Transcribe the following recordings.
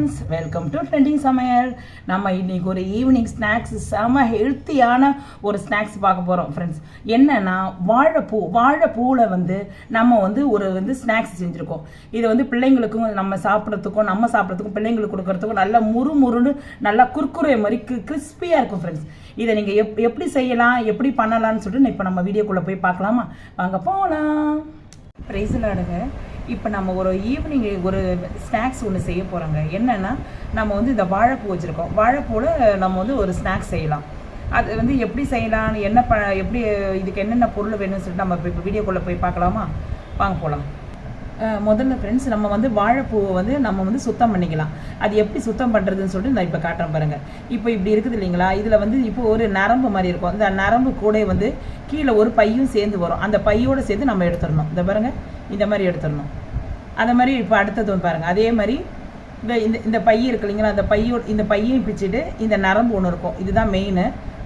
Friends welcome to trending சமையல். நம்ம இன்னைக்கு ஒரு ஈவினிங் ஸ்நாக்ஸ் செம ஹெல்த்தியான ஒரு ஸ்நாக்ஸ் பார்க்க போகிறோம் ஃப்ரெண்ட்ஸ் என்னன்னா வாழைப்பூ வாழைப்பூவில் வந்து நம்ம வந்து ஒரு வந்து ஸ்நாக்ஸ் செஞ்சுருக்கோம். இது வந்து பிள்ளைங்களுக்கும் நம்ம சாப்பிட்றதுக்கும் நம்ம சாப்பிட்றதுக்கும் பிள்ளைங்களுக்கு கொடுக்கறதுக்கும் நல்ல முறு முறுன்னு நல்லா குறுக்குறை மாதிரி கிறிஸ்பியாக இருக்கும் ஃப்ரெண்ட்ஸ் இதை நீங்கள் எப் எப்படி செய்யலாம் எப்படி பண்ணலாம்னு சொல்லிட்டு இப்போ நம்ம வீடியோக்குள்ளே போய் பார்க்கலாமா? வாங்க போகலாம் ப்ரைஸில் அடுங்க இப்போ நம்ம ஒரு ஈவினிங் ஒரு ஸ்நாக்ஸ் ஒன்று செய்ய போகிறோங்க என்னென்னா நம்ம வந்து இந்த வாழைப்பூ வச்சுருக்கோம். வாழைப்பூவில் நம்ம வந்து ஒரு ஸ்நாக்ஸ் செய்யலாம். அது வந்து எப்படி செய்யலாம் என்ன ப எப்படி இதுக்கு என்னென்ன பொருள் வேணும்னு சொல்லிட்டு நம்ம இப்போ வீடியோக்குள்ளே போய் பார்க்கலாமா? வாங்க போகலாம் முதல்ல ஃப்ரெண்ட்ஸ் நம்ம வந்து வாழைப்பூவை வந்து நம்ம வந்து சுத்தம் பண்ணிக்கலாம். அது எப்படி சுத்தம் பண்ணுறதுன்னு சொல்லிட்டு நான் இப்போ காட்டுறேன் பாருங்கள் இப்போ இப்படி இருக்குது இல்லைங்களா? இதில் வந்து இப்போ ஒரு நரம்பு மாதிரி இருக்கும். அந்த நரம்பு கூட வந்து கீழே ஒரு பையும் சேர்ந்து வரும். அந்த பையோடு சேர்த்து நம்ம எடுத்துடணும். இந்த பாருங்கள் இந்த மாதிரி எடுத்துடணும். அதை மாதிரி இப்போ அடுத்தது ஒன்று பாருங்கள் அதே மாதிரி இந்த இந்த இந்த பை இருக்கு இல்லைங்களா? அந்த பையோ இந்த பையையும் பிச்சுட்டு இந்த நரம்பு ஒன்று இருக்கும். இதுதான் மெயின்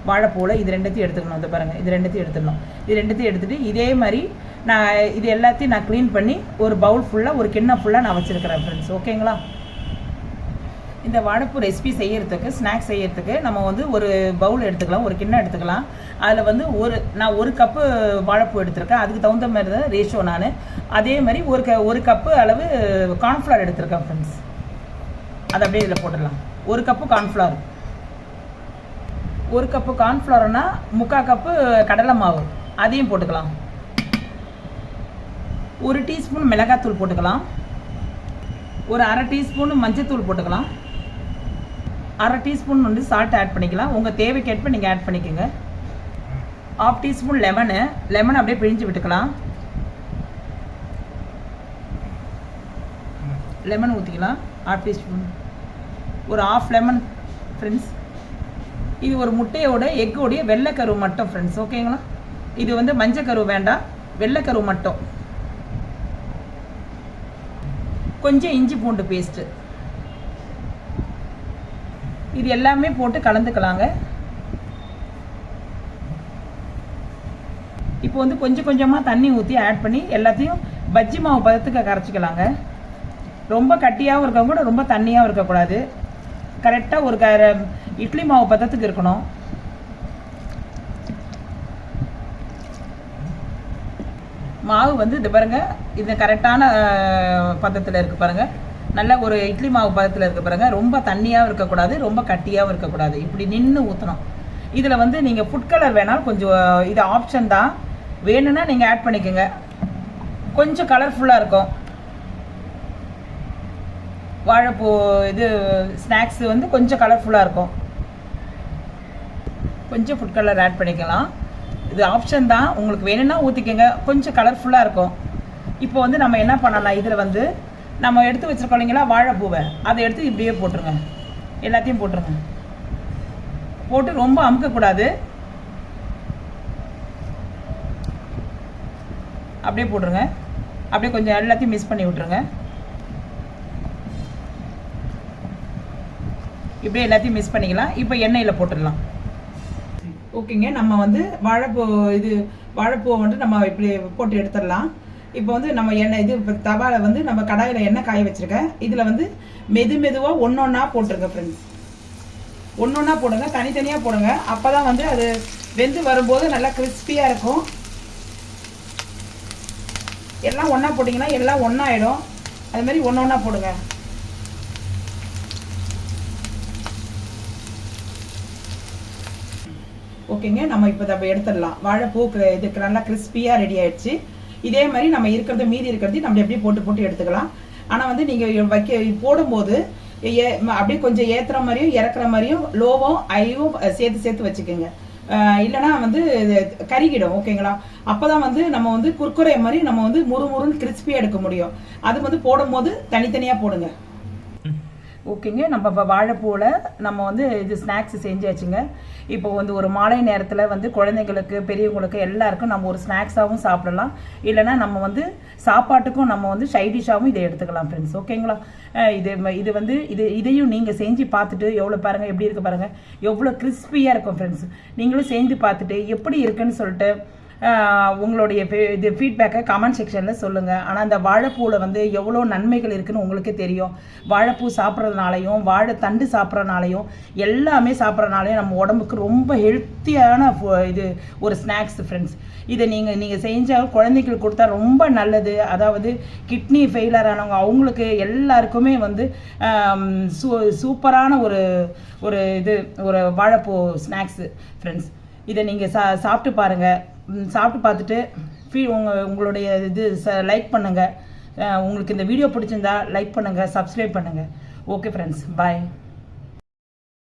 வாழைப்பூவில் இது ரெண்டுத்தையும் எடுத்துக்கணும். இந்த பாருங்கள் இது ரெண்டுத்தையும் எடுத்துடணும். இது ரெண்டுத்தையும் எடுத்துகிட்டு இதே மாதிரி நான் இது எல்லாத்தையும் நான் க்ளீன் பண்ணி ஒரு பவுல் ஃபுல்லாக ஒரு கிண்ணம் ஃபுல்லாக நான் வச்சுருக்கிறேன் ஃப்ரெண்ட்ஸ் ஓகேங்களா இந்த வாழைப்பூ ரெசிபி செய்யறதுக்கு ஸ்நாக்ஸ் செய்யறதுக்கு நம்ம வந்து ஒரு பவுல் எடுத்துக்கலாம் ஒரு கிண்ணம் எடுத்துக்கலாம். அதில் வந்து ஒரு நான் ஒரு கப்பு வாழைப்பூ எடுத்திருக்கேன். அதுக்கு தகுந்த மாதிரி தான் ரேஷியோ நான். அதே மாதிரி ஒரு க ஒரு கப்பு அளவு கார்ன்ஃப்ளவர் எடுத்திருக்கேன் ஃப்ரெண்ட்ஸ் அதை அப்படியே இதில் போட்டுடலாம். ஒரு கப்பு கார்ன்ஃப்ளவர் ஒரு கப்பு கார்ன்ஃப்ளவர்னா முக்கால் கப்பு கடலை மாவு. அதையும் போட்டுக்கலாம். ஒரு டீஸ்பூன் மிளகாத்தூள் போட்டுக்கலாம். ஒரு அரை டீஸ்பூன் மஞ்சத்தூள் போட்டுக்கலாம். அரை டீஸ்பூன் வந்து சால்ட் ஆட் பண்ணிக்கலாம். உங்கள் தேவைக்கேற்ப நீங்கள் ஆட் பண்ணிக்கோங்க. ஆஃப் டீஸ்பூன் லெமனு லெமன் அப்படியே பிழிஞ்சு விட்டுக்கலாம். லெமன் ஊற்றிக்கலாம் ஆஃப் டீஸ்பூன். ஒரு ஆஃப் லெமன் ஃப்ரெண்ட்ஸ் இது ஒரு முட்டையோட எக்கோடைய வெள்ளைக்கருவு மட்டும் ஃப்ரெண்ட்ஸ் ஓகேங்களா இது வந்து மஞ்சக்கருவு வேண்டாம். வெள்ளைக்கருவு மட்டும். கொஞ்சம் இஞ்சி பூண்டு பேஸ்ட்டு இது எல்லாமே போட்டு கலந்துக்கலாங்க. இப்போ வந்து கொஞ்சம் கொஞ்சமாக தண்ணி ஊற்றி ஆட் பண்ணி எல்லாத்தையும் பஜ்ஜி மாவு பதத்துக்கு கரைச்சிக்கலாங்க. ரொம்ப கட்டியாகவும் இருக்க கூட ரொம்ப தண்ணியாகவும் இருக்கக்கூடாது. கரெக்டாக ஒரு க இட்லி மாவு பதத்துக்கு இருக்கணும். மாவு வந்து இது பாருங்கள் இது கரெக்டான பதத்தில் இருக்குது பாருங்கள் நல்ல ஒரு இட்லி மாவு பதத்தில் இருக்க பாருங்க. ரொம்ப தண்ணியாகவும் இருக்கக்கூடாது ரொம்ப கட்டியாகவும் இருக்கக்கூடாது. இப்படி நின்று ஊற்றணும் இதில் வந்து நீங்கள் ஃபுட் கலர் வேணாலும் கொஞ்சம் இது ஆப்ஷன் தான். வேணும்னா நீங்கள் ஆட் பண்ணிக்கோங்க. கொஞ்சம் கலர்ஃபுல்லாக இருக்கும். வாழைப்பூ இது ஸ்நாக்ஸ் வந்து கொஞ்சம் கலர்ஃபுல்லாக இருக்கும். கொஞ்சம் ஃபுட் கலர் ஆட் பண்ணிக்கலாம். இது ஆப்ஷன் தான். உங்களுக்கு வேணும்னா ஊற்றிக்கோங்க கொஞ்சம் கலர்ஃபுல்லாக இருக்கும். இப்போ வந்து நம்ம என்ன பண்ணலாம்? இதில் வந்து நம்ம எடுத்து வச்சுருக்கோம் இல்லைங்களா வாழைப்பூவை. அதை எடுத்து இப்படியே போட்டுருங்க. எல்லாத்தையும் போட்டுருங்க. போட்டு ரொம்ப அமுக்கக்கூடாது. அப்படியே போட்டுருங்க. அப்படியே கொஞ்சம் எல்லாத்தையும் மிஸ் பண்ணி விட்ருங்க இப்படியே எல்லாத்தையும் மிஸ் பண்ணிக்கலாம். இப்போ எண்ணெயில் போட்டுடலாம். ஓகேங்க. நம்ம வந்து வாழைப்பூ இது வாழைப்பூவை வந்து நம்ம இப்படி போட்டு எடுத்துடலாம். இப்போ வந்து நம்ம எண்ணெய் இது இப்போ தவாவில் வந்து நம்ம கடாயில் எண்ணெய் காய வச்சுருக்கேன். இதில் வந்து மெது மெதுவாக ஒன்று ஒன்றா போட்டுருங்க ஃப்ரெண்ட்ஸ் ஒன்று ஒன்றா போடுங்க தனித்தனியாக போடுங்க. அப்போ தான் வந்து அது வெந்து வரும்போது நல்லா கிறிஸ்பியாக இருக்கும். எல்லாம் ஒன்றா போட்டிங்கன்னா எல்லாம் ஒன்றாயிடும் அது மாதிரி ஒன்று ஒன்றா போடுங்க. ஓகேங்க நம்ம இப்போ நம்ம எடுத்துடலாம். வாழைப்பூ இதுக்கு நல்லா கிறிஸ்பியாக ரெடி ஆயிடுச்சு. இதே மாதிரி நம்ம இருக்கிறத மீதி இருக்கிறதையும் நம்ம எப்படி போட்டு போட்டு எடுத்துக்கலாம். ஆனால் வந்து நீங்கள் வைக்க போடும்போது ஏ அப்படியே கொஞ்சம் ஏற்றுற மாதிரியும் இறக்குற மாதிரியும் லோவும் ஐயும் சேர்த்து சேர்த்து வச்சுக்கோங்க. இல்லைனா இல்லைன்னா வந்து கருகிடும் ஓகேங்களா? அப்போ தான் வந்து நம்ம வந்து குர்குரே மாதிரி நம்ம வந்து முறு முறுன்னு கிறிஸ்பியாக எடுக்க முடியும். அது வந்து போடும்போது தனித்தனியாக போடுங்க. ஓகேங்க நம்ம இப்போ வாழைப்பூவில் நம்ம வந்து இது ஸ்நாக்ஸ் செஞ்சாச்சுங்க. இப்போ வந்து ஒரு மாலை நேரத்தில் வந்து குழந்தைங்களுக்கு பெரியவங்களுக்கு எல்லாருக்கும் நம்ம ஒரு ஸ்நாக்ஸாகவும் சாப்பிடலாம். இல்லைன்னா நம்ம வந்து சாப்பாட்டுக்கும் நம்ம வந்து சைடிஷாகவும் இதை எடுத்துக்கலாம் ஃப்ரெண்ட்ஸ் ஓகேங்களா இது இது வந்து இது இதையும் நீங்கள் செஞ்சு பார்த்துட்டு எவ்வளோ பாருங்கள் எப்படி இருக்குது பாருங்கள் எவ்வளோ கிறிஸ்பியாக இருக்கும் ஃப்ரெண்ட்ஸ் நீங்களும் செஞ்சு பார்த்துட்டு எப்படி இருக்குன்னு சொல்லிட்டு உங்களுடைய இது ஃபீட்பேக்கை கமெண்ட் செக்ஷனில் சொல்லுங்கள் ஆனால் அந்த வாழைப்பூவில் வந்து எவ்வளோ நன்மைகள் இருக்குதுன்னு உங்களுக்கே தெரியும். வாழைப்பூ சாப்பிட்றதுனாலையும் வாழை தண்டு சாப்பிட்றதுனாலையும் எல்லாமே சாப்பிட்றதுனாலையும் நம்ம உடம்புக்கு ரொம்ப ஹெல்த்தியான இது ஒரு ஸ்நாக்ஸ் ஃப்ரெண்ட்ஸ் இதை நீங்கள் நீங்கள் செஞ்சால் குழந்தைகளுக்கு கொடுத்தா ரொம்ப நல்லது. அதாவது கிட்னி ஃபெயிலர் ஆனவங்க அவங்களுக்கு எல்லாருக்குமே வந்து சூ சூப்பரான ஒரு ஒரு இது ஒரு வாழைப்பூ ஸ்நாக்ஸு ஃப்ரெண்ட்ஸ் இதை நீங்கள் சா சாப்பிட்டு பாருங்கள் சாப்பிட்டு பார்த்துட்டு ஃபீ உங்கள் உங்களுடைய இது ச லைக் பண்ணுங்கள் உங்களுக்கு இந்த வீடியோ பிடிச்சிருந்தா லைக் பண்ணுங்கள் சப்ஸ்கிரைப் பண்ணுங்கள் ஓகே ஃப்ரெண்ட்ஸ் பாய்